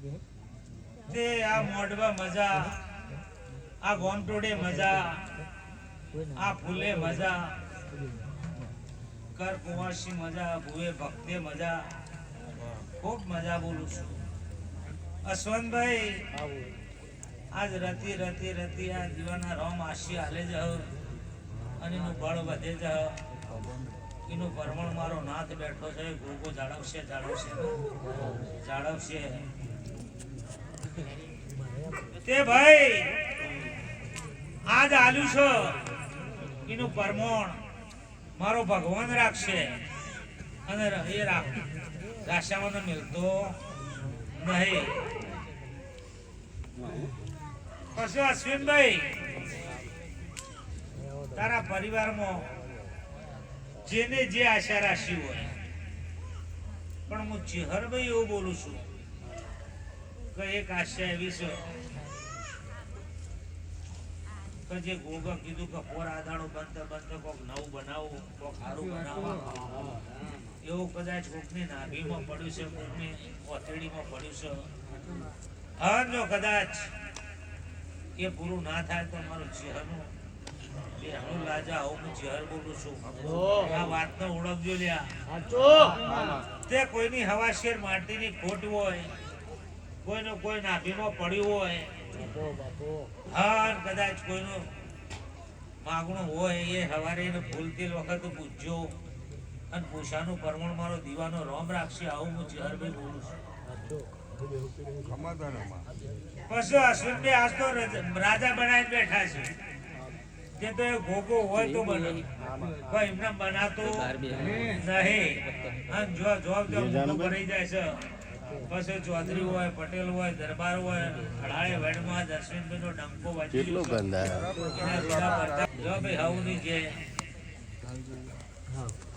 તે આ મોઢવા મજા, આ ગોમટોડે મજા, આ ફૂલે મજા, કર કુંવરસી મજા, ભુવે ભક્તે મજા, ખૂબ મજા બોલું છું. અશ્વંતભાઈ આજ રતી રતી રતી આ જીવાના રોમ આશી હાલે જ અને એનું બળ વધે જ એનું પરમણ મારો નાથ બેઠો છે, ગોગો જાળવશે જાળવશે જાળવશે. તે ભાઈ, આજ આલુ છો એનું પરમોણ. મારો ભગવાન રાખશે. અને એ રાશામાં મિલતો નહીં. પછી અશ્વિનભાઈ, તારા પરિવારમાં જેને જે આશા રાશી હોય, પણ હું ચિહરભાઈ એવું બોલું છું. કે આશા એવી છે. કે જે ગોગા કીધું કે પોર આદાડો બનતે બનતે કોક નવું બનાવું કોક સારું બનાવો એવું કદાચ કોકની નાભીમાં પડ્યું છે કોકની ઓથેડીમાં પડ્યું છે. હા જો કદાચ એ પૂરું ના થાય તો મારું ચિહરનું હું લાજા હું ચિહર બોલું છું. આ વાતને ઓળખજો લ્યા. તે કોઈની હવાશેર માટીની ખોટ હોય કોઈનો કોઈ નાભીમાં પડ્યું હોય હર કદાચ કોઈનું માગણું હોય એ સવારે એને ભૂલતી વખત પૂછજો. અને પૂછાનું પરમણ મારો દીવાનો રોમ રાખશે આવું હું ચિહરભાઈ બોલું છું. પછી અશ્વિનભાઈ આજ તો રાજા બનાવીને બેઠા છે. તે તો એ ભોગો હોય તો બને કોઈ એમને બનાતો નહીં. અને જો જોબ જો ભરાઈ જાય છે. પછી ચૌધરી હોય પટેલ હોય દરબાર હોય અઢાળે વેડમાં જ અશ્વિનભાઈ નો ડંકો વાજી કેટલું ગંદા. જો ભાઈ હવની જે